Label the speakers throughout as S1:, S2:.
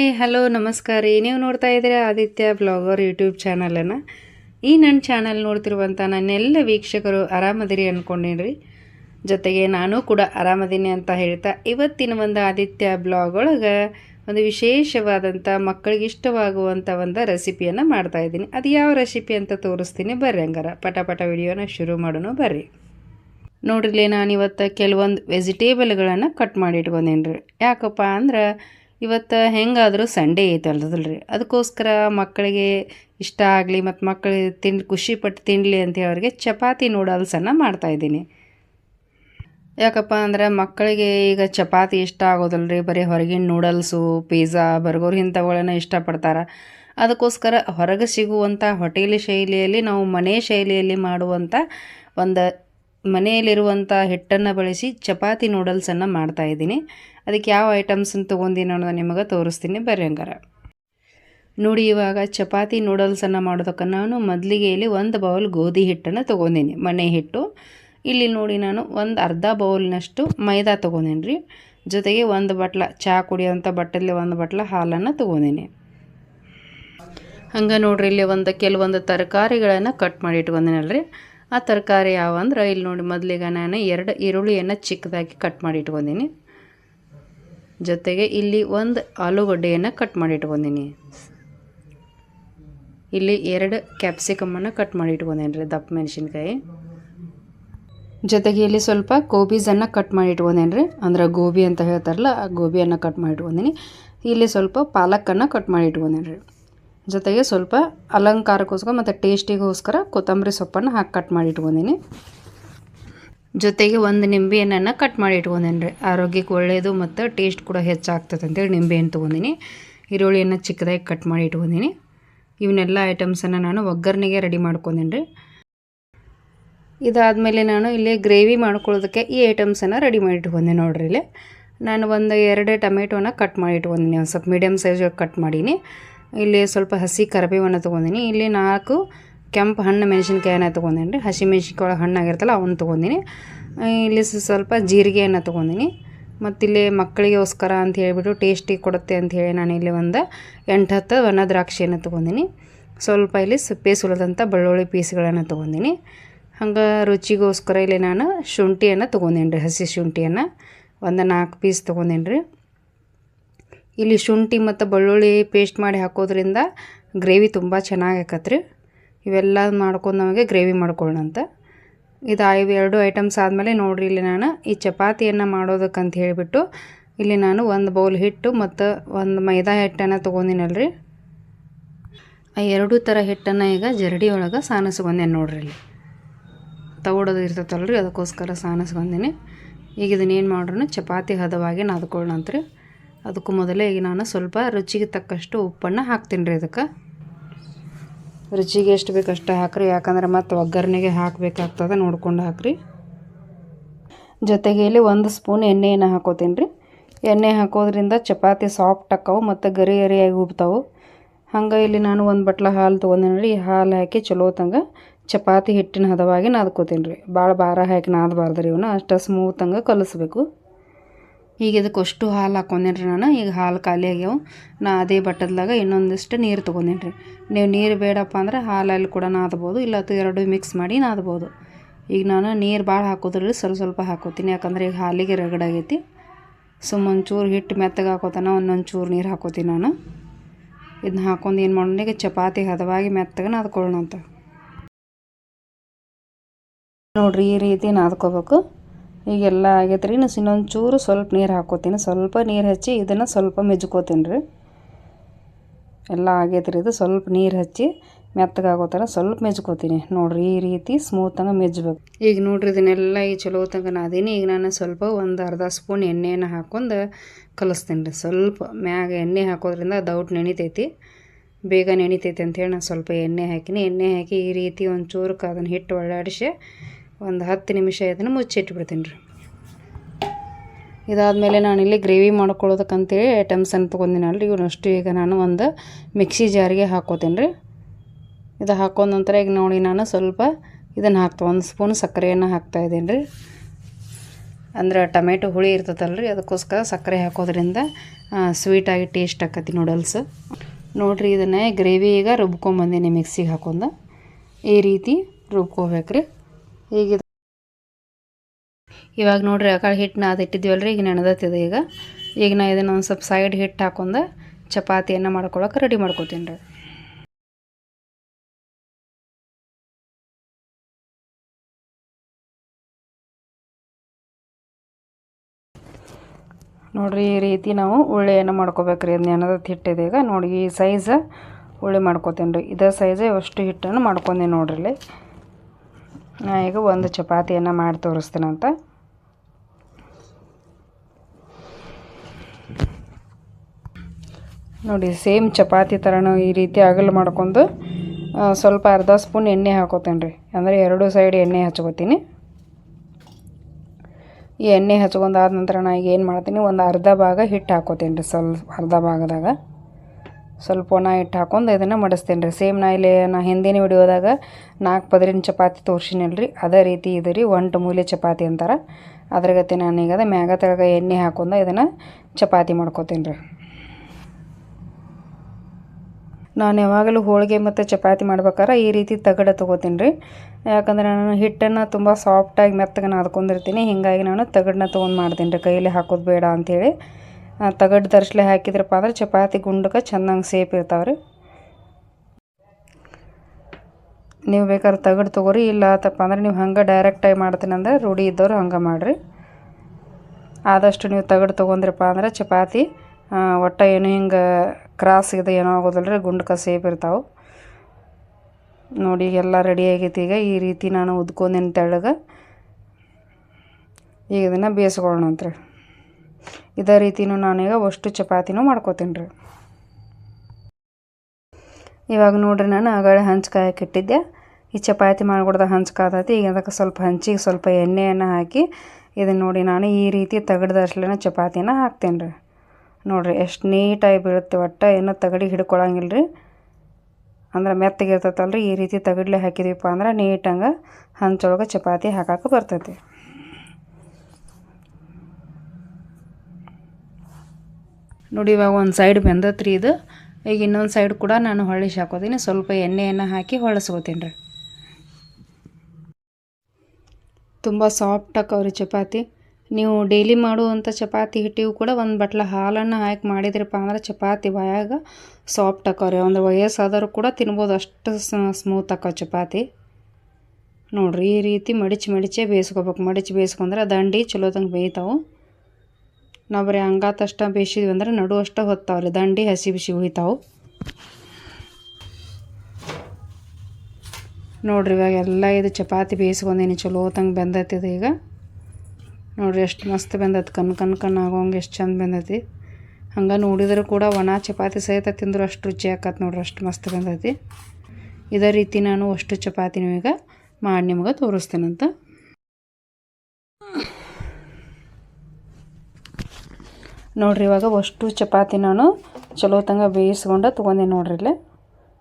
S1: Hi, hello, ನಮಸ್ಕಾರ. ರೀ ನೀವು ನೋಡ್ತಾ ಇದ್ದೀರಾ ಆದಿತ್ಯ ಬ್ಲಾಗರ್ ಯೂಟ್ಯೂಬ್ ಚಾನಲನ್ನು. ಈ ನನ್ನ ಚಾನಲ್ ನೋಡ್ತಿರುವಂಥ ನನ್ನೆಲ್ಲ ವೀಕ್ಷಕರು ಆರಾಮದಿರಿ ಅಂದ್ಕೊಂಡೇನ್ರಿ ಜೊತೆಗೆ ನಾನು ಕೂಡ ಆರಾಮದೀನಿ ಅಂತ ಹೇಳ್ತಾ ಇವತ್ತಿನ ಒಂದು ಆದಿತ್ಯ ಬ್ಲಾಗ್ ಒಳಗೆ ಒಂದು ವಿಶೇಷವಾದಂಥ ಮಕ್ಕಳಿಗೆ ಇಷ್ಟವಾಗುವಂಥ ಒಂದು ರೆಸಿಪಿಯನ್ನು ಮಾಡ್ತಾ ಇದ್ದೀನಿ. ಅದು ಯಾವ ರೆಸಿಪಿ ಅಂತ ತೋರಿಸ್ತೀನಿ ಬರ್ರಿ ಹಂಗಾರ. ಪಟ ಪಟ ವಿಡಿಯೋನ ಶುರು ಮಾಡೋಣ ಬರ್ರಿ. ನೋಡಿರಲಿ ನಾನು ಇವತ್ತು ಕೆಲವೊಂದು ವೆಜಿಟೇಬಲ್ಗಳನ್ನು ಕಟ್ ಮಾಡಿ ಇಟ್ಕೊಂಡೇನಿ ರೀ ಯಾಕಪ್ಪ ಅಂದ್ರೆ ಇವತ್ತು ಹೆಂಗಾದರೂ ಸಂಡೇ ಐತಲ್ದಲ್ಲ ರೀ ಅದಕ್ಕೋಸ್ಕರ ಮಕ್ಕಳಿಗೆ ಇಷ್ಟ ಆಗಲಿ ಮತ್ತು ಮಕ್ಕಳು ತಿಂದು ಖುಷಿಪಟ್ಟು ತಿನ್ನಲಿ ಅಂತ ಅವ್ರಿಗೆ ಚಪಾತಿ ನೂಡಲ್ಸನ್ನು ಮಾಡ್ತಾಯಿದ್ದೀನಿ ಯಾಕಪ್ಪ ಅಂದ್ರೆ ಮಕ್ಕಳಿಗೆ ಈಗ ಚಪಾತಿ ಇಷ್ಟ ಆಗೋದಲ್ಲ ರೀ ಬರೀ ಹೊರಗಿನ ನೂಡಲ್ಸು ಪಿಜ್ಜಾ ಬರ್ಗರ್ ಇಂಥವುಗಳನ್ನ ಇಷ್ಟಪಡ್ತಾರೆ ಅದಕ್ಕೋಸ್ಕರ ಹೊರಗೆ ಸಿಗುವಂಥ ಹೋಟೆಲ್ ಶೈಲಿಯಲ್ಲಿ ನಾವು ಮನೆ ಶೈಲಿಯಲ್ಲಿ ಮಾಡುವಂಥ ಒಂದು ಮನೆಯಲ್ಲಿರುವಂಥ ಹಿಟ್ಟನ್ನು ಬಳಸಿ ಚಪಾತಿ ನೂಡಲ್ಸನ್ನು ಮಾಡ್ತಾಯಿದ್ದೀನಿ ಅದಕ್ಕೆ ಯಾವ ಐಟಮ್ಸನ್ನು ತೊಗೊಂಡಿನ ಅನ್ನೋದು ನಿಮಗೆ ತೋರಿಸ್ತೀನಿ. ಬರ್ರಿ ನೋಡಿ, ಇವಾಗ ಚಪಾತಿ ನೂಡಲ್ಸನ್ನು ಮಾಡೋದಕ್ಕೆ ನಾನು ಮೊದಲಿಗೆ ಇಲ್ಲಿ ಒಂದು ಬೌಲ್ ಗೋಧಿ ಹಿಟ್ಟನ್ನು ತೊಗೊಂಡಿನಿ. ಮನೆ ಹಿಟ್ಟು. ಇಲ್ಲಿ ನೋಡಿ ನಾನು ಒಂದು ಅರ್ಧ ಬೌಲ್ನಷ್ಟು ಮೈದಾ ತೊಗೊಂಡೀನಿ ರೀ ಜೊತೆಗೆ ಒಂದು ಬಟ್ಲ, ಚಹಾ ಕುಡಿಯೋಂಥ ಬಟ್ಟಲ್ಲಿ ಒಂದು ಬಟ್ಲ ಹಾಲನ್ನು ತೊಗೊಂಡೀನಿ. ಹಂಗೆ ನೋಡ್ರಿ, ಇಲ್ಲಿ ಒಂದು ಕೆಲವೊಂದು ತರಕಾರಿಗಳನ್ನು ಕಟ್ ಮಾಡಿ ಇಟ್ಕೊಂಡೀನಲ್ರಿ. ಆ ತರಕಾರಿ ಯಾವ ಅಂದ್ರೆ ಇಲ್ಲಿ ನೋಡಿ ಮೊದಲಿಗೆ ನಾನು ಎರಡು ಈರುಳ್ಳಿಯನ್ನು ಚಿಕ್ಕದಾಗಿ ಕಟ್ ಮಾಡಿ ಇಟ್ಕೊಂಡೀನಿ ಜೊತೆಗೆ ಇಲ್ಲಿ ಒಂದು ಆಲೂಗಡ್ಡೆಯನ್ನು ಕಟ್ ಮಾಡಿ ಇಟ್ಕೊಂಡೀನಿ ಇಲ್ಲಿ ಎರಡು ಕ್ಯಾಪ್ಸಿಕಮನ್ನು ಕಟ್ ಮಾಡಿ ಇಟ್ಕೊಂಡೇನಿ ರೀ ದಪ್ಪ ಮೆಣಸಿನ್ಕಾಯಿ. ಜೊತೆಗೆ ಇಲ್ಲಿ ಸ್ವಲ್ಪ ಗೋಬೀಸನ್ನು ಕಟ್ ಮಾಡಿ ಇಟ್ಕೊಂಡೇನಿ ರೀ ಅಂದ್ರೆ ಗೋಬಿ ಅಂತ ಹೇಳ್ತಾರಲ್ಲ, ಆ ಗೋಬಿಯನ್ನು ಕಟ್ ಮಾಡಿ ಇಟ್ಕೊಂಡಿನಿ ಇಲ್ಲಿ ಸ್ವಲ್ಪ ಪಾಲಕನ್ನು ಕಟ್ ಮಾಡಿ ಇಟ್ಕೊಂಡೇನಿ ರೀ ಜೊತೆಗೆ ಸ್ವಲ್ಪ ಅಲಂಕಾರಕ್ಕೋಸ್ಕರ ಮತ್ತು ಟೇಸ್ಟಿಗೋಸ್ಕರ ಕೊತ್ತಂಬರಿ ಸೊಪ್ಪನ್ನು ಹಾಕಿ ಕಟ್ ಮಾಡಿ ಇಟ್ಕೊಂಡೀನಿ ಜೊತೆಗೆ ಒಂದು ನಿಂಬೆಹಣ್ಣನ್ನು ಕಟ್ ಮಾಡಿ ಇಟ್ಕೊಂಡೇನಿ ರೀ. ಆರೋಗ್ಯಕ್ಕೆ ಒಳ್ಳೆಯದು ಮತ್ತು ಟೇಸ್ಟ್ ಕೂಡ ಹೆಚ್ಚಾಗ್ತದೆ ಅಂತೇಳಿ ನಿಂಬೆಹಣ್ಣು ತೊಗೊಂಡಿನಿ. ಈರುಳ್ಳಿಯನ್ನು ಚಿಕ್ಕದಾಗಿ ಕಟ್ ಮಾಡಿ ಇಟ್ಕೊಂಡೀನಿ ಇವನ್ನೆಲ್ಲ ಐಟಮ್ಸನ್ನು ನಾನು ಒಗ್ಗರಣೆಗೆ ರೆಡಿ ಮಾಡ್ಕೊಂಡೇನಿ ರೀ. ಇದಾದಮೇಲೆ ನಾನು ಇಲ್ಲಿ ಗ್ರೇವಿ ಮಾಡ್ಕೊಳ್ಳೋದಕ್ಕೆ ಈ ಐಟಮ್ಸನ್ನು ರೆಡಿ ಮಾಡಿ ಇಟ್ಕೊಂಡೆ ನೋಡ್ರಿ ಇಲ್ಲಿ. ನಾನು ಒಂದು ಎರಡು ಟೊಮೆಟೊನ ಕಟ್ ಮಾಡಿ ಇಟ್ಕೊಂಡಿನಿ ಒಂದು ಸ್ವಲ್ಪ ಮೀಡಿಯಮ್ ಸೈಜಾಗಿ ಕಟ್ ಮಾಡೀನಿ. ಇಲ್ಲಿ ಸ್ವಲ್ಪ ಹಸಿ ಕರಿಬೇವನ್ನು ತೊಗೊಂಡಿನಿ. ಇಲ್ಲಿ ನಾಲ್ಕು ಕೆಂಪು ಹಣ್ಣು ಮೆಣಸಿನ್ಕಾಯನ್ನ ತೊಗೊಂಡೀನಿ. ರೀ ಹಸಿ ಮೆಣಸಿನಕಾಯಿ ಹಣ್ಣು ಹಣ್ಣಾಗಿರ್ತಲ್ಲ ಅವನ್ನ ತೊಗೊಂಡಿನಿ. ಇಲ್ಲಿ ಸ್ವಲ್ಪ ಜೀರಿಗೆಯನ್ನು ತೊಗೊಂಡಿನಿ. ಮತ್ತು ಇಲ್ಲಿ ಮಕ್ಕಳಿಗೋಸ್ಕರ ಅಂತ ಹೇಳಿಬಿಟ್ಟು ಟೇಸ್ಟಿ ಕೊಡುತ್ತೆ ಅಂತ ಹೇಳಿ ನಾನು ಇಲ್ಲಿ ಒಂದು ಎಂಟು ಹತ್ತು ಒಣ ದ್ರಾಕ್ಷಿಯನ್ನು ತೊಗೊಂಡಿನಿ. ಸ್ವಲ್ಪ ಇಲ್ಲಿ ಸಿಪ್ಪೆ ಸುಲದಂಥ ಬೆಳ್ಳುಳ್ಳಿ ಪೀಸ್ಗಳನ್ನು ತೊಗೊಂಡಿನಿ. ಹಂಗೆ ರುಚಿಗೋಸ್ಕರ ಇಲ್ಲಿ ನಾನು ಶುಂಠಿಯನ್ನು ತೊಗೊಂಡೇನಿ ರೀ ಹಸಿ ಶುಂಠಿಯನ್ನು. ಒಂದು ನಾಲ್ಕು ಪೀಸ್ ತೊಗೊಂಡೇನಿ ರೀ ಇಲ್ಲಿ ಶುಂಠಿ ಮತ್ತು ಬೆಳ್ಳುಳ್ಳಿ ಪೇಸ್ಟ್ ಮಾಡಿ ಹಾಕೋದ್ರಿಂದ ಗ್ರೇವಿ ತುಂಬ ಚೆನ್ನಾಗಿ ಆಕತ್ರಿ ಇವೆಲ್ಲ ಮಾಡ್ಕೊಂಡು ನಮಗೆ ಗ್ರೇವಿ ಮಾಡ್ಕೊಳ್ಳೋಣಂತ ಇದು ಇವು ಎರಡು ಐಟಮ್ಸ್ ಆದಮೇಲೆ ನೋಡಿರಿ, ಇಲ್ಲಿ ನಾನು ಈ ಚಪಾತಿಯನ್ನು ಮಾಡೋದಕ್ಕಂತ ಹೇಳಿಬಿಟ್ಟು ಇಲ್ಲಿ ನಾನು ಒಂದು ಬೌಲ್ ಹಿಟ್ಟು ಮತ್ತು ಒಂದು ಮೈದಾ ಹಿಟ್ಟನ್ನು ತೊಗೊಂಡಿನಲ್ರಿ. ಆ ಎರಡೂ ಥರ ಹಿಟ್ಟನ್ನು ಈಗ ಜರಡಿ ಒಳಗೆ ಸಾನಿಸ್ಕೊಂಡೆ ನೋಡ್ರಿ ಇಲ್ಲಿ. ತಗೊಡೋದು ಇರ್ತೈತಲ್ರಿ, ಅದಕ್ಕೋಸ್ಕರ ಸಾನಿಸ್ಕೊಂಡೀನಿ. ಈಗ ಇದನ್ನೇನು ಮಾಡ್ರೂ ಚಪಾತಿ ಹದವಾಗಿ ನಾದ್ಕೊಳ್ಳೋಣಂತ್ರಿ. ಅದಕ್ಕೂ ಮೊದಲೇ ಈಗ ನಾನು ಸ್ವಲ್ಪ ರುಚಿಗೆ ತಕ್ಕಷ್ಟು ಉಪ್ಪನ್ನು ಹಾಕ್ತೀನಿ ರೀ ಅದಕ್ಕೆ ರುಚಿಗೆ ಎಷ್ಟು ಬೇಕು ಅಷ್ಟು ಹಾಕ್ರಿ, ಯಾಕಂದ್ರೆ ಮತ್ತು ಒಗ್ಗರಣೆಗೆ ಹಾಕಬೇಕಾಗ್ತದೆ, ನೋಡ್ಕೊಂಡು ಹಾಕ್ರಿ. ಜೊತೆಗೆ ಇಲ್ಲಿ ಒಂದು ಸ್ಪೂನ್ ಎಣ್ಣೆಯನ್ನು ಹಾಕೋತೀನಿ ರೀ. ಎಣ್ಣೆ ಹಾಕೋದ್ರಿಂದ ಚಪಾತಿ ಸಾಫ್ಟ್ ಆಕ್ಕವು ಮತ್ತು ಗರಿ ಗರಿಯಾಗಿ ಉಬ್ತಾವು. ಹಂಗೆ ಇಲ್ಲಿ ನಾನು ಒಂದು ಬಟ್ಲ ಹಾಲು ತೊಗೊಂಡಿನಿ ರೀ. ಹಾಲು ಹಾಕಿ ಚಲೋ ತಂಗ ಚಪಾತಿ ಹಿಟ್ಟಿನ ಹದವಾಗಿ ನಾದ್ಕೋತೀನಿ ರೀ. ಭಾಳ ಭಾರ ಹಾಕಿ ನಾದಬಾರ್ದು ರೀ ಇವನ್ನ ಅಷ್ಟು ಸ್ಮೂತಂಗೆ ಕಲಿಸ್ಬೇಕು. ಈಗ ಇದಕ್ಕೆ ಅಷ್ಟು ಹಾಲು ಹಾಕೊಂಡೇನಿ ನಾನು. ಈಗ ಹಾಲು ಖಾಲಿ ಆಗ್ಯಾವೆ. ನಾ ಅದೇ ಬಟ್ಟದ್ಲಾಗ ಇನ್ನೊಂದಿಷ್ಟು ನೀರು ತೊಗೊಂಡೇನಿ ರೀ ನೀವು ನೀರು ಬೇಡಪ್ಪ ಅಂದ್ರೆ ಹಾಲಲ್ಲಿ ಕೂಡ ನಾದ್ಬೋದು ಇಲ್ಲ ಅಥವಾ ಎರಡು ಮಿಕ್ಸ್ ಮಾಡಿ ನಾದ್ಬೋದು. ಈಗ ನಾನು ನೀರು ಭಾಳ ಹಾಕೋದ್ರಲ್ಲಿ ಸ್ವಲ್ಪ ಸ್ವಲ್ಪ ಹಾಕೋತೀನಿ. ಯಾಕಂದ್ರೆ ಈಗ ಹಾಲಿಗೆ ರಗಡಾಗೈತಿ ಸುಮ್ಮನೆ ಚೂರು ಹಿಟ್ಟು ಮೆತ್ತಗೆ ಹಾಕೋತಾನ ಒಂದೊಂಚೂರು ನೀರು ಹಾಕೋತೀನಿ ನಾನು. ಇದನ್ನ ಹಾಕೊಂಡು ಏನು ಮಾಡೋಣ, ಈಗ ಚಪಾತಿ ಹದವಾಗಿ ಮೆತ್ತಗೆ ನಾದ್ಕೊಳ್ಳೋಣ ಅಂತ ನೋಡಿರಿ ಈ ರೀತಿ ನಾದ್ಕೋಬೇಕು. ಈಗೆಲ್ಲ ಆಗೈತೆ ರೀ ನಾನು ಇನ್ನೊಂದು ಚೂರು ಸ್ವಲ್ಪ ನೀರು ಹಾಕೋತೀನಿ. ಸ್ವಲ್ಪ ನೀರು ಹಚ್ಚಿ ಇದನ್ನು ಸ್ವಲ್ಪ ಮೆಜ್ಕೋತೀನಿ ರೀ. ಎಲ್ಲ ಆಗೈತೆ ರೀ ಇದು. ಸ್ವಲ್ಪ ನೀರು ಹಚ್ಚಿ ಮೆತ್ತಗಾಗೋ ಥರ ಸ್ವಲ್ಪ ಮೆಜ್ಕೋತೀನಿ. ನೋಡಿರಿ ಈ ರೀತಿ ಸ್ಮೂತಂಗೆ ಮೆಜ್ಬೇಕು. ಈಗ ನೋಡ್ರಿ ಇದನ್ನೆಲ್ಲ ಈ ಚಲೋ ತನಕ ನಾದೀನಿ. ಈಗ ನಾನು ಸ್ವಲ್ಪ ಒಂದು ಅರ್ಧ ಸ್ಪೂನ್ ಎಣ್ಣೆಯನ್ನು ಹಾಕೊಂಡು ಕಲಿಸ್ತೀನಿ ರೀ. ಸ್ವಲ್ಪ ಮ್ಯಾಗ ಎಣ್ಣೆ ಹಾಕೋದ್ರಿಂದ ದೌಟ್ ನೆನಿತೈತಿ. ಬೇಗ ನೆನಿತೈತಿ ಅಂಥೇಳಿ ನಾನು ಸ್ವಲ್ಪ ಎಣ್ಣೆ ಹಾಕಿನಿ. ಎಣ್ಣೆ ಹಾಕಿ ಈ ರೀತಿ ಒಂದು ಚೂರಕ್ಕೆ ಅದನ್ನು ಹಿಟ್ಟು ಒಳ್ಳಾಡಿಸಿ ಒಂದು ಹತ್ತು ನಿಮಿಷ ಇದನ್ನು ಮುಚ್ಚಿಟ್ಬಿಡ್ತೀನಿ ರೀ. ಇದಾದಮೇಲೆ ಇಲ್ಲಿ ಗ್ರೇವಿ ಮಾಡ್ಕೊಳ್ಳೋದಕ್ಕಂತೇಳಿ ಐಟಮ್ಸನ್ನು ತೊಗೊಂಡಿನಲ್ರಿ ಇವನಷ್ಟು ಈಗ ನಾನು ಒಂದು ಮಿಕ್ಸಿ ಜಾರಿಗೆ ಹಾಕೋತೀನಿ ರೀ. ಇದು ಹಾಕೊಂಡ ನಂತರ ಈಗ ನೋಡಿ ನಾನು ಸ್ವಲ್ಪ ಇದನ್ನು ಹಾಕ್ತಾ ಒಂದು ಸ್ಪೂನ್ ಸಕ್ಕರೆಯನ್ನು ಹಾಕ್ತಾಯಿದ್ದೀನಿ ರೀ. ಅಂದ್ರೆ ಟೊಮೆಟೊ ಹುಳಿ ಇರ್ತದಲ್ರಿ, ಅದಕ್ಕೋಸ್ಕರ ಸಕ್ಕರೆ ಹಾಕೋದ್ರಿಂದ ಸ್ವೀಟಾಗಿ ಟೇಸ್ಟ್ ಆಕತಿ ನೂಡಲ್ಸ್ ನೋಡಿರಿ ಇದನ್ನೇ ಗ್ರೇವಿ ಈಗ ರುಬ್ಕೊಂಬಂದೀನಿ ಮಿಕ್ಸಿಗೆ ಹಾಕೊಂಡು ಈ ರೀತಿ ರುಬ್ಕೋಬೇಕ್ರಿ. ಈಗ ಇವಾಗ ನೋಡ್ರಿ ಅಕಾಳ ಹಿಟ್ಟು ರೀ ಈಗ ನೆನೆದತ್ತಿದೆ ಈಗ. ಈಗ ನಾ ಇದನ್ನು ಒಂದು ಸ್ವಲ್ಪ ಸೈಡ್ ಹಿಟ್ಟು ಹಾಕೊಂಡು ಚಪಾತಿಯನ್ನು ಮಾಡ್ಕೊಳಕ್ಕೆ ರೆಡಿ ಮಾಡ್ಕೊತೀನಿ ರೀ. ನೋಡ್ರಿ ಈ ರೀತಿ ನಾವು ಉಳ್ಳೆಯನ್ನು ಮಾಡ್ಕೋಬೇಕ್ರಿ. ಅದು ನೆನದ ಹಿಟ್ಟಿದೆ ಈಗ. ನೋಡಿ ಈ ಸೈಜ್ ಉಳ್ಳಿ ಮಾಡ್ಕೋತೀನಿ ರೀ. ಇದೇ ಸೈಜ್ ಅಷ್ಟು ಹಿಟ್ಟನ್ನು ಮಾಡ್ಕೊಂಡೆ ನೋಡ್ರಿ ಈಗ ಒಂದು ಚಪಾತಿಯನ್ನು ಮಾಡಿ ತೋರಿಸ್ತೀನಂತ. ನೋಡಿ, ಸೇಮ್ ಚಪಾತಿ ಥರನೂ ಈ ರೀತಿ ಅಗಲು ಮಾಡ್ಕೊಂಡು ಸ್ವಲ್ಪ ಅರ್ಧ ಸ್ಪೂನ್ ಎಣ್ಣೆ ಹಾಕೋತೇನೆ ರೀ ಅಂದರೆ ಎರಡು ಸೈಡ್ ಎಣ್ಣೆ ಹಚ್ಕೋತೀನಿ. ಈ ಎಣ್ಣೆ ಹಚ್ಕೊಂಡಾದ ನಂತರ ನಾ ಈಗ ಏನು ಮಾಡ್ತೀನಿ, ಒಂದು ಅರ್ಧ ಭಾಗ ಹಿಟ್ಟು ಹಾಕೋತೀನಿ ರೀ ಸ್ವಲ್ಪ ಅರ್ಧ ಭಾಗದಾಗ. ಸ್ವಲ್ಪ ಒಣ ಹಿಟ್ಟು ಹಾಕೊಂಡು ಇದನ್ನು ಮಡಿಸ್ತೀನಿ ರೀ. ಸೇಮ್ ನಾ ಇಲ್ಲಿ ನಾ ಹಿಂದಿನ ವಿಡಿಯೋದಾಗ ನಾಲ್ಕು ಪದರಿನ ಚಪಾತಿ ತೋರಿಸಿನಲ್ಲ ರೀ ಅದೇ ರೀತಿ ಇದು ರೀ, ಒಂಟು ಮೂಲೆ ಚಪಾತಿ ಅಂತಾರೆ. ಅದ್ರ ಗತಿ ನಾನೀಗ ಅದ ಮ್ಯಾಗ ತೆಳಗ ಎಣ್ಣೆ ಹಾಕೊಂಡು ಇದನ್ನು ಚಪಾತಿ ಮಾಡ್ಕೋತೀನಿ ರೀ. ನಾನು ಯಾವಾಗಲೂ ಹೋಳಿಗೆ ಮತ್ತು ಚಪಾತಿ ಮಾಡ್ಬೇಕಾರೆ ಈ ರೀತಿ ತಗಡ ತೊಗೋತೀನಿ ರೀ. ಯಾಕಂದರೆ ನಾನು ಹಿಟ್ಟನ್ನು ತುಂಬ ಸಾಫ್ಟಾಗಿ ಮೆತ್ತಗೆ ನಾದ್ಕೊಂಡಿರ್ತೀನಿ. ಹೀಗಾಗಿ ನಾನು ತಗಡನ್ನ ತೊಗೊಂಡು ಮಾಡ್ತೀನಿ ರೀ. ಕೈಯಲ್ಲಿ ಹಾಕೋದು ಬೇಡ ಅಂಥೇಳಿ ತಗಡು ದರ್ಶಲೆ ಹಾಕಿದ್ರಪ್ಪ ಅಂದ್ರೆ ಚಪಾತಿ ಗುಂಡಕ್ಕೆ ಚೆನ್ನಾಗಿ ಸೇಪ್ ರೀ ನೀವು ಬೇಕಾದ್ರೆ ತಗಡು ತೊಗೋರಿ, ಇಲ್ಲ ಆತಪ್ಪ ಅಂದ್ರೆ ನೀವು ಹಂಗೆ ಡೈರೆಕ್ಟಾಗಿ ಮಾಡ್ತೀನಿ ಅಂದ್ರೆ ರೂಢಿ ಇದ್ದವ್ರು ಹಂಗೆ ಮಾಡಿರಿ. ಆದಷ್ಟು ನೀವು ತಗಡು ತೊಗೊಂಡ್ರಪ್ಪ ಅಂದ್ರೆ ಚಪಾತಿ ಒಟ್ಟು ಏನು ಹಿಂಗೆ ಕ್ರಾಸ್ ಇದೆ ಏನೋ ಆಗೋದಿಲ್ಲ ರೀ ಗುಂಡ್ಕ ಸೇಪ್ ಇರ್ತಾವೆ. ನೋಡಿ, ಎಲ್ಲ ರೆಡಿ ಆಗೈತಿ ಈಗ, ಈ ರೀತಿ ನಾನು ಉದ್ಕೊಂಡಿನ ತೆಳ್ಳಗೆ ಈಗ ಇದನ್ನು ಬೇಯಿಸ್ಕೊಳ್ಳೋಣಂತ್ರಿ. ಇದೇ ರೀತಿನೂ ನಾನೀಗ ಅಷ್ಟು ಚಪಾತಿನೂ ಮಾಡ್ಕೋತೀನಿ ರೀ. ಇವಾಗ ನೋಡ್ರಿ ನಾನು ಆಗಳೇ ಹಂಚ್ಕಾಯಕ್ಕೆ ಇಟ್ಟಿದ್ದೆ ಈ ಚಪಾತಿ ಮಾಡ್ಕೊಡ್ದ ಹಂಚ್ಕಾತೈತಿ. ಈಗ ಅದಕ್ಕೆ ಸ್ವಲ್ಪ ಹಂಚಿಗೆ, ಸ್ವಲ್ಪ ಎಣ್ಣೆಯನ್ನು ಹಾಕಿ ಇದನ್ನು ನೋಡಿ ನಾನು ಈ ರೀತಿ ತೆಗೆದಷ್ಟಲೇ ಚಪಾತಿನ ಹಾಕ್ತೇನೆ ರೀ. ನೋಡಿರಿ ಎಷ್ಟು ನೀಟಾಗಿ ಬೀಳುತ್ತೆ ಒಟ್ಟು. ಏನೋ ತಗಡಿ ಹಿಡ್ಕೊಳಂಗಿಲ್ಲ ರೀ. ಅಂದ್ರೆ ಮೆತ್ತಗೆ ಇರ್ತೈತಲ್ಲ ರೀ ಈ ರೀತಿ ತಗಡ್ಲೆ ಹಾಕಿದ್ವಿಪ್ಪ ಅಂದ್ರೆ ನೀಟಂಗೆ ಹಂಚೊಳಗೆ ಚಪಾತಿ ಹಾಕಕ್ಕೆ ಬರ್ತೈತಿ. ನೋಡಿ, ಇವಾಗ ಒಂದು ಸೈಡ್ ಬೆಂದತ್ರಿ ಇದು. ಈಗ ಇನ್ನೊಂದು ಸೈಡ್ ಕೂಡ ನಾನು ಹೊಳ್ಳಿಸಿ ಹಾಕೋತೀನಿ ಸ್ವಲ್ಪ ಎಣ್ಣೆಯನ್ನು ಹಾಕಿ ಹೊಳಸ್ಕೋತೀನಿ ರೀ. ತುಂಬ ಸಾಫ್ಟ್ ಹಾಕವ್ರಿ ಚಪಾತಿ. ನೀವು ಡೈಲಿ ಮಾಡುವಂಥ ಚಪಾತಿ ಹಿಟ್ಟಿಗೂ ಕೂಡ ಒಂದು ಬಟ್ಲ ಹಾಲನ್ನು ಹಾಕಿ ಮಾಡಿದ್ರಪ್ಪ ಅಂದ್ರೆ ಚಪಾತಿ ಬಾಯಾಗ ಸಾಫ್ಟ್ ಹಾಕೋರಿ ಒಂದು ವಯಸ್ಸಾದರೂ ಕೂಡ ತಿನ್ಬೋದು. ಅಷ್ಟು ಸ್ಮೂತ್ ಹಾಕೋ ಚಪಾತಿ. ನೋಡ್ರಿ, ಈ ರೀತಿ ಮಡಿಚಿ ಮಡಿಚೇ ಬೇಯಿಸ್ಕೋಬೇಕು. ಮಡಿಚಿ ಬೇಯಿಸ್ಕೊಂಡ್ರೆ ದಂಡಿ ಚಲೋದಂಗೆ ಬೇಯ್ತಾವೆ. ನಾವು ಬರೀ ಹಂಗಾತಷ್ಟ ಬೇಯಿಸಿದ್ವಿ ಅಂದ್ರೆ ನಡು ಅಷ್ಟು ಹೊತ್ತಾವ್ರಿ. ದಂಡಿ ಹಸಿ ಬಿಸಿ ಉಳಿತಾವೆ. ನೋಡ್ರಿ ಇವಾಗ ಎಲ್ಲ ಇದು ಚಪಾತಿ ಬೇಯಿಸ್ಕೊಂಡೀನಿ ಚಲೋ ತಂಗೆ ಇದು ಈಗ. ನೋಡ್ರಿ ಎಷ್ಟು ಮಸ್ತ್ ಬೆಂದೈತಿ. ಕಣ್ ಕಣ್ ಕಣ್ ಆಗೋಂಗೆ ಎಷ್ಟು ಚಂದ ಬೆಂದೈತಿ. ಹಂಗೆ ನೋಡಿದ್ರೆ ಕೂಡ ಒಣ ಚಪಾತಿ ಸಹಿತ ತಿಂದರೂ ಅಷ್ಟು ರುಚಿ ಆಕತ್ ನೋಡ್ರಿ, ಅಷ್ಟು ಮಸ್ತ್ ಬೆಂದೈತಿ. ಇದೇ ರೀತಿ ನಾನು ಅಷ್ಟು ಚಪಾತಿನೂ ಈಗ ಮಾಡಿ ನಿಮ್ಗೆ ತೋರಿಸ್ತೇನಂತ. ನೋಡ್ರಿ, ಇವಾಗ ಅಷ್ಟು ಚಪಾತಿ ನಾನು ಚಲೋ ತಂಗ ಬೇಯಿಸ್ಕೊಂಡು ತೊಗೊಂಡೆ ನೋಡ್ರಿ ಇಲ್ಲಿ.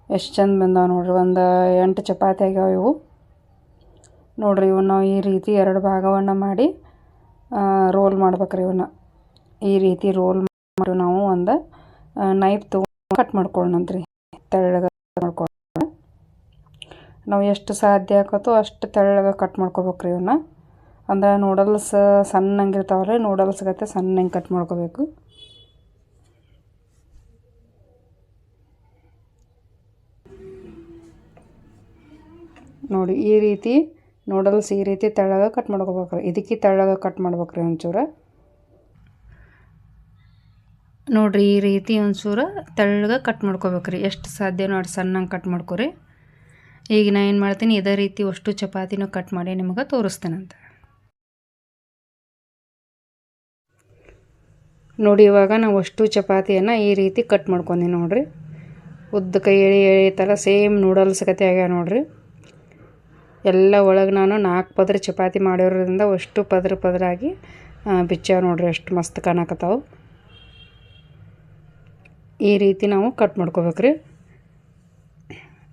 S1: ಎಷ್ಟು ಚಂದ ಬಂದಾವ ನೋಡ್ರಿ, ಒಂದು ಎಂಟು ಚಪಾತಿ ಆಗ್ಯಾವ ಇವು. ನೋಡ್ರಿ ಇವನ್ನ ಈ ರೀತಿ ಎರಡು ಭಾಗವನ್ನು ಮಾಡಿ ರೋಲ್ ಮಾಡ್ಬೇಕ್ರಿ ಇವನ್ನ ಈ ರೀತಿ ರೋಲ್ ಮಾಡಿ, ನಾವು ಒಂದು ನೈಫ್ ತೊಗೊಂಡು ಕಟ್ ಮಾಡ್ಕೊಳ್ಳೋಣಂತ್ರಿ ತೆಳ್ಳಗ ಮಾಡ್ಕೊಳ್ಳೋಣ ನಾವು ಎಷ್ಟು ಸಾಧ್ಯ ಆಗತ್ತೋ ಅಷ್ಟು ತೆಳ್ಳಗೆ ಕಟ್ ಮಾಡ್ಕೋಬೇಕ್ರಿ ಇವನ್ನ ಅಂದ್ರೆ ನೂಡಲ್ಸ್ ಸಣ್ಣಂಗಿರ್ತಾವಲ್ಲ ನೂಡಲ್ಸ್ ಗತೆ ಸಣ್ಣಂಗೆ ಕಟ್ ಮಾಡ್ಕೋಬೇಕು. ನೋಡಿ, ಈ ರೀತಿ ನೂಡಲ್ಸ್ ಈ ರೀತಿ ತೆಳ್ಳಗೆ ಕಟ್ ಮಾಡ್ಕೋಬೇಕ್ರಿ. ಇದಕ್ಕೆ ತೆಳ್ಳಗೆ ಕಟ್ ಮಾಡ್ಬೇಕ್ರಿ ಒಂಚೂರು. ನೋಡಿರಿ, ಈ ರೀತಿ ಒಂಚೂರು ತೆಳ್ಳಗೆ ಕಟ್ ಮಾಡ್ಕೋಬೇಕ್ರಿ. ಎಷ್ಟು ಸಾಧ್ಯ ನೋಡಿ, ಸಣ್ಣಂಗೆ ಕಟ್ ಮಾಡ್ಕೊರಿ. ಈಗ ನಾ ಏನು ಮಾಡ್ತೀನಿ, ಇದೇ ರೀತಿ ಅಷ್ಟು ಚಪಾತಿನೂ ಕಟ್ ಮಾಡಿ ನಿಮಗೆ ತೋರಿಸ್ತೇನಂತ. ನೋಡಿ ಇವಾಗ ನಾವು ಅಷ್ಟು ಚಪಾತಿಯನ್ನು ಈ ರೀತಿ ಕಟ್ ಮಾಡ್ಕೊಂಡಿ ನೋಡಿರಿ. ಉದ್ದಕ್ಕೆ ಎಳೆ ಎಳೆ ಥರ ಸೇಮ್ ನೂಡಲ್ಸ್ ಕತೆ ಆಗ್ಯಾವ ನೋಡಿರಿ. ಎಲ್ಲ ಒಳಗೆ ನಾನು ನಾಲ್ಕು ಪದ್ರ ಚಪಾತಿ ಮಾಡಿರೋದ್ರಿಂದ ಅಷ್ಟು ಪದ್ರ ಪದರಾಗಿ ಬಿಚ್ಚಾವ ನೋಡ್ರಿ ಅಷ್ಟು ಮಸ್ತ್ ಕಾಣಕತ್ತಾವು. ಈ ರೀತಿ ನಾವು ಕಟ್ ಮಾಡ್ಕೋಬೇಕ್ರಿ.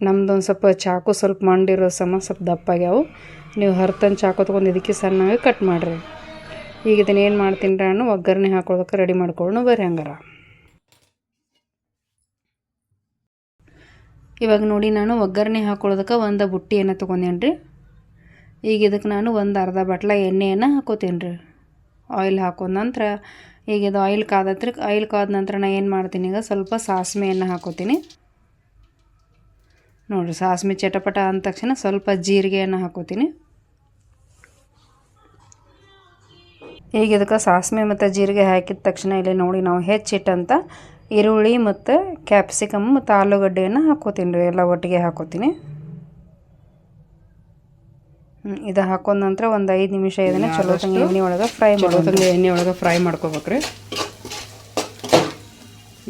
S1: ನಮ್ದು ಒಂದು ಸ್ವಲ್ಪ ಚಾಕು ಸ್ವಲ್ಪ ಮಂಡಿರೋ ಸಮ ಸ್ವಲ್ಪ ದಪ್ಪಾಗ್ಯಾವು ನೀವು ಹರ್ತನ ಚಾಕು ತೊಗೊಂಡು ಇದಕ್ಕೆ ಸಣ್ಣಗೆ ಕಟ್ ಮಾಡಿರಿ. ಈಗ ಇದನ್ನ ಏನು ಮಾಡ್ತೀನಿ ನಾನು ಒಗ್ಗರಣೆ ಹಾಕೊಳ್ಳೋದಕ್ಕೆ ರೆಡಿ ಮಾಡ್ಕೊಳ್ಳೋಣ. ಬರ್ರಿ ಹಂಗಾರ. ಇವಾಗ ನೋಡಿ ನಾನು ಒಗ್ಗರಣೆ ಹಾಕೊಳ್ಳೋದಕ್ಕೆ ಒಂದು ಬುಟ್ಟಿಯನ್ನು ತೊಗೊಂಡೇನಿ ರೀ ಈಗ ಇದಕ್ಕೆ ನಾನು ಒಂದು ಅರ್ಧ ಬಟ್ಲ ಎಣ್ಣೆಯನ್ನು ಹಾಕೋತೀನಿ ರೀ ಆಯಿಲ್ ಹಾಕೊಂಡ ನಂತರ ಈಗ ಇದು ಆಯಿಲ್ ಕಾದತ್ರಿ. ಆಯಿಲ್ ಕಾದ ನಂತರ ನಾನು ಏನು ಮಾಡ್ತೀನಿ ಈಗ ಸ್ವಲ್ಪ ಸಾಸಿವೆಯನ್ನು ಹಾಕೋತೀನಿ. ನೋಡಿರಿ ಸಾಸಿವೆ ಚಟಪಟ ಅಂದ ತಕ್ಷಣ ಸ್ವಲ್ಪ ಜೀರಿಗೆಯನ್ನು ಹಾಕೋತೀನಿ. ಈಗ ಇದಕ್ಕೆ ಸಾಸಿವೆ ಮತ್ತು ಜೀರಿಗೆ ಹಾಕಿದ ತಕ್ಷಣ ಇಲ್ಲಿ ನೋಡಿ ನಾವು ಹೆಚ್ಚಿಟ್ಟಂಥ ಈರುಳ್ಳಿ ಮತ್ತು ಕ್ಯಾಪ್ಸಿಕಮ್ ಮತ್ತು ಆಲೂಗಡ್ಡೆಯನ್ನು ಹಾಕೋತೀನಿ ರೀ ಎಲ್ಲ ಒಟ್ಟಿಗೆ ಹಾಕೋತೀನಿ. ಇದು ಹಾಕೊಂಡ ನಂತರ ಒಂದು ಐದು ನಿಮಿಷ ಇದನ್ನು ಚಲೋ ತಂಗ ಎಣ್ಣೆ ಒಳಗೆ ಫ್ರೈ ಚಲೋ ತಂಗ ಎಣ್ಣೆ ಒಳಗೆ ಫ್ರೈ ಮಾಡ್ಕೋಬೇಕ್ರಿ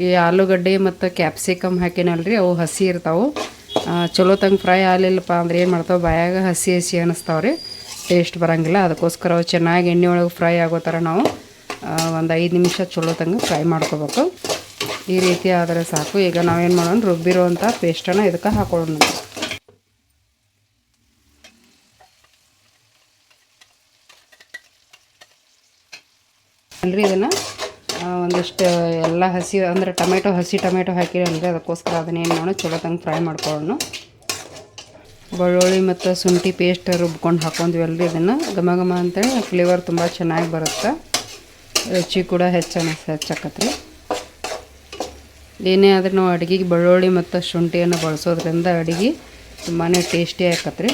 S1: ಈ ಆಲೂಗಡ್ಡೆ ಮತ್ತು ಕ್ಯಾಪ್ಸಿಕಮ್ ಹಾಕಿನಲ್ರಿ ಅವು ಹಸಿ ಇರ್ತಾವೆ. ಚಲೋ ತಂಗ ಫ್ರೈ ಆಗಲಿಲ್ಲಪ್ಪ ಅಂದ್ರೆ ಏನು ಮಾಡ್ತಾವೆ ಬಾಯಾಗ ಹಸಿ ಹಸಿ ಅನ್ನಿಸ್ತಾವೆ ರೀ. ಟೇಸ್ಟ್ ಬರೋಂಗಿಲ್ಲ. ಅದಕ್ಕೋಸ್ಕರ ಚೆನ್ನಾಗಿ ಎಣ್ಣೆ ಒಳಗೆ ಫ್ರೈ ಆಗೋ ಥರ ನಾವು ಒಂದು ಐದು ನಿಮಿಷ ಚಲೋ ತಂಗ ಫ್ರೈ ಮಾಡ್ಕೋಬೇಕು. ಈ ರೀತಿ ಆದರೆ ಸಾಕು. ಈಗ ನಾವೇನು ಮಾಡೋಣ ರುಬ್ಬಿರೋವಂಥ ಪೇಸ್ಟನ್ನು ಇದಕ್ಕೆ ಹಾಕೊಳ್ಳೋಣ. ಅಲ್ರಿ ಇದನ್ನು? ಒಂದಿಷ್ಟು ಎಲ್ಲ ಹಸಿ, ಅಂದರೆ ಟೊಮೆಟೊ, ಹಸಿ ಟೊಮೆಟೊ ಹಾಕಿರಲ್ರಿ. ಅದಕ್ಕೋಸ್ಕರ ಅದನ್ನೇನು ಮಾಡೋಣ, ಚಲೋ ತಂಗೆ ಫ್ರೈ ಮಾಡ್ಕೊಳ್ಳೋಣ. ಬೆಳ್ಳುಳ್ಳಿ ಮತ್ತು ಶುಂಠಿ ಪೇಸ್ಟ್ ರುಬ್ಕೊಂಡು ಹಾಕೊಂಡ್ವಿ ಅಲ್ರಿ ಇದನ್ನು. ಘಮ ಘಮ ಅಂತೇಳಿ ಫ್ಲೇವರ್ ತುಂಬ ಚೆನ್ನಾಗಿ ಬರುತ್ತೆ. ರುಚಿ ಕೂಡ ಹೆಚ್ಚು ಹೆಚ್ಚಾಕತ್ರಿ. ಏನೇ ಆದರೂ ನಾವು ಅಡುಗೆಗೆ ಬೆಳ್ಳುಳ್ಳಿ ಮತ್ತು ಶುಂಠಿಯನ್ನು ಬಳಸೋದ್ರಿಂದ ಅಡುಗೆ ತುಂಬಾ ಟೇಸ್ಟಿ ಆಕತ್ರಿ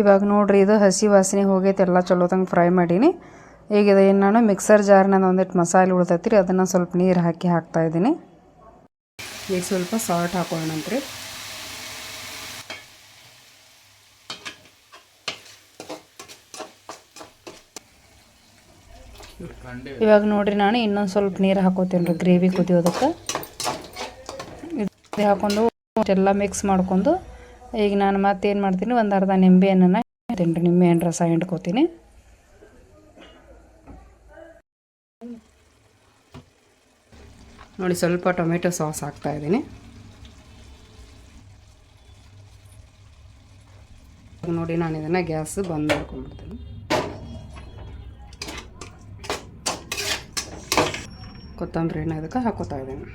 S1: ಇವಾಗ ನೋಡ್ರಿ ಇದು ಹಸಿ ವಾಸನೆ ಹೋಗೈತೆ, ಎಲ್ಲ ಚಲೋತಂಗೆ ಫ್ರೈ ಮಾಡೀನಿ. ಈಗ ಏನು ನಾನು ಮಿಕ್ಸರ್ ಜಾರ್ನ ಒಂದಿಟ್ಟು ಮಸಾಲೆ ಉಳ್ತೈತಿ ರೀ ಅದನ್ನು ಸ್ವಲ್ಪ ನೀರು ಹಾಕಿ ಹಾಕ್ತಾ ಇದ್ದೀನಿ ಈಗ ಸ್ವಲ್ಪ ಸಾಲ್ಟ್ ರೀ ಇವಾಗ ನೋಡ್ರಿ ನಾನು ಇನ್ನೊಂದು ಸ್ವಲ್ಪ ನೀರು ಹಾಕೋತೀನಿ ರೀ ಗ್ರೇವಿ ಕುದಿಯೋದಕ್ಕೆ. ಇದು ಹಾಕೊಂಡು ಎಲ್ಲ ಮಿಕ್ಸ್ ಮಾಡ್ಕೊಂಡು, ಈಗ ನಾನು ಮತ್ತೇನು ಮಾಡ್ತೀನಿ, ಒಂದು ಅರ್ಧ ನಿಂಬೆ ಹಣ್ಣನ್ನು ರೀ, ನಿಂಬೆ ಹಣ್ಣು ರಸ ಹಿಂಡ್ಕೋತೀನಿ. ನೋಡಿ ಸ್ವಲ್ಪ ಟೊಮೆಟೊ ಸಾಸ್ ಹಾಕ್ತಾ ಇದ್ದೀನಿ. ನೋಡಿ ನಾನು ಇದನ್ನು ಗ್ಯಾಸ್ ಬಂದ್ ಮಾಡ್ಕೊಂಡ್ಬಿಡ್ತೀನಿ. ಕೊತ್ತಂಬರಿನ ಇದಕ್ಕೆ ಹಾಕೋತಾ ಇದ್ದೀನಿ.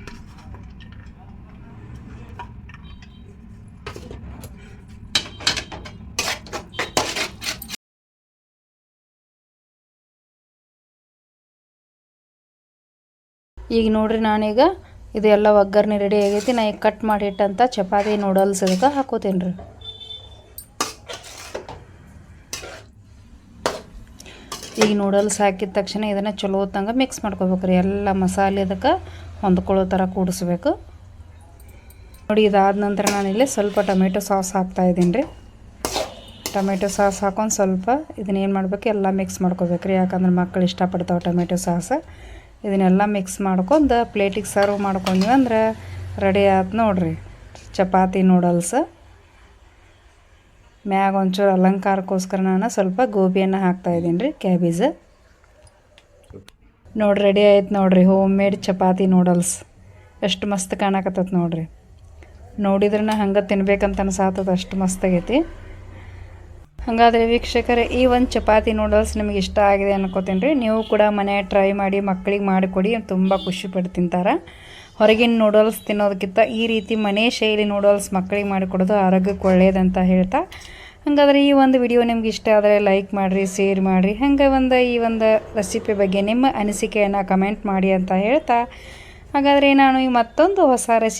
S1: ಈಗ ನೋಡ್ರಿ ನಾನೀಗ ಇದು ಎಲ್ಲ ಒಗ್ಗರಣೆ ರೆಡಿ ಆಗೈತಿ. ನಾ ಈಗ ಕಟ್ ಮಾಡಿಟ್ಟಂಥ ಚಪಾತಿ ನೂಡಲ್ಸ್ ಇದಕ್ಕೆ ಹಾಕೋತೀನಿ ರೀ ಈಗ ನೂಡಲ್ಸ್ ಹಾಕಿದ ತಕ್ಷಣ ಇದನ್ನು ಚಲೋ ಹೊತ್ತಂಗೆ ಮಿಕ್ಸ್ ಮಾಡ್ಕೋಬೇಕು ರೀ ಎಲ್ಲ ಮಸಾಲೆ ಇದಕ್ಕೆ ಹೊಂದ್ಕೊಳ್ಳೋ ಥರ ಕೂಡಿಸ್ಬೇಕು. ನೋಡಿ, ಇದಾದ ನಂತರ ನಾನಿಲ್ಲಿ ಸ್ವಲ್ಪ ಟೊಮೆಟೊ ಸಾಸ್ ಹಾಕ್ತಾಯಿದ್ದೀನಿ ರೀ ಟೊಮೆಟೊ ಸಾಸ್ ಹಾಕೊಂಡು ಸ್ವಲ್ಪ ಇದನ್ನೇನು ಮಾಡಬೇಕು? ಎಲ್ಲ ಮಿಕ್ಸ್ ಮಾಡ್ಕೋಬೇಕು ರೀ ಯಾಕಂದ್ರೆ ಮಕ್ಕಳು ಇಷ್ಟಪಡ್ತಾವೆ ಟೊಮೆಟೊ ಸಾಸ್. ಇದನ್ನೆಲ್ಲ ಮಿಕ್ಸ್ ಮಾಡ್ಕೊಂಡು ಪ್ಲೇಟಿಗೆ ಸರ್ವ್ ಮಾಡ್ಕೊಂಡ್ವಿ ಅಂದ್ರೆ ರೆಡಿ ಆಯ್ತು ನೋಡ್ರಿ. ಚಪಾತಿ ನೂಡಲ್ಸ್ ಮ್ಯಾಗ ಒಂಚೂರು ಅಲಂಕಾರಕ್ಕೋಸ್ಕರ ನಾನು ಸ್ವಲ್ಪ ಗೋಬಿಯನ್ನು ಹಾಕ್ತಾಯಿದ್ದೀನಿ ರೀ ಕ್ಯಾಬೇಜ್ ನೋಡಿ ರೆಡಿ ಆಯ್ತು ನೋಡ್ರಿ ಹೋಮ್ ಮೇಡ್ ಚಪಾತಿ ನೂಡಲ್ಸ್ ಎಷ್ಟು ಮಸ್ತ್ ಕಾಣಕತ್ತದ ನೋಡ್ರಿ. ನೋಡಿದ್ರೆ ಹಂಗೆ ತಿನ್ಬೇಕಂತ ಅನ್ಸಾತದ ಅಷ್ಟು ಮಸ್ತ್ ಆಗೈತಿ. ಹಾಗಾದರೆ ವೀಕ್ಷಕರೇ, ಈ ಒಂದು ಚಪಾತಿ ನೂಡಲ್ಸ್ ನಿಮಗೆ ಇಷ್ಟ ಆಗಿದೆ ಅನ್ಕೋತೀನಿ ರೀ. ನೀವು ಕೂಡ ಮನೆ ಟ್ರೈ ಮಾಡಿ ಮಕ್ಕಳಿಗೆ ಮಾಡಿಕೊಡಿ, ತುಂಬ ಖುಷಿಪಟ್ಟು ತಿಂತಾರೆ. ಹೊರಗಿನ ನೂಡಲ್ಸ್ ತಿನ್ನೋದಕ್ಕಿಂತ ಈ ರೀತಿ ಮನೆ ಶೈಲಿ ನೂಡಲ್ಸ್ ಮಕ್ಕಳಿಗೆ ಮಾಡಿಕೊಡೋದು ಆರೋಗ್ಯಕ್ಕೆ ಒಳ್ಳೆಯದಂತ ಹೇಳ್ತಾ. ಹಾಗಾದ್ರೆ ಈ ಒಂದು ವಿಡಿಯೋ ನಿಮ್ಗೆ ಇಷ್ಟ ಆದರೆ ಲೈಕ್ ಮಾಡಿರಿ ಶೇರ್ ಮಾಡಿರಿ. ಹಂಗೆ ಒಂದು ಈ ಒಂದು ರೆಸಿಪಿ ಬಗ್ಗೆ ನಿಮ್ಮ ಅನಿಸಿಕೆಯನ್ನು ಕಮೆಂಟ್ ಮಾಡಿ ಅಂತ ಹೇಳ್ತಾ. ಹಾಗಾದರೆ ನಾನು ಈ ಮತ್ತೊಂದು ಹೊಸ ರೆಸಿಪಿ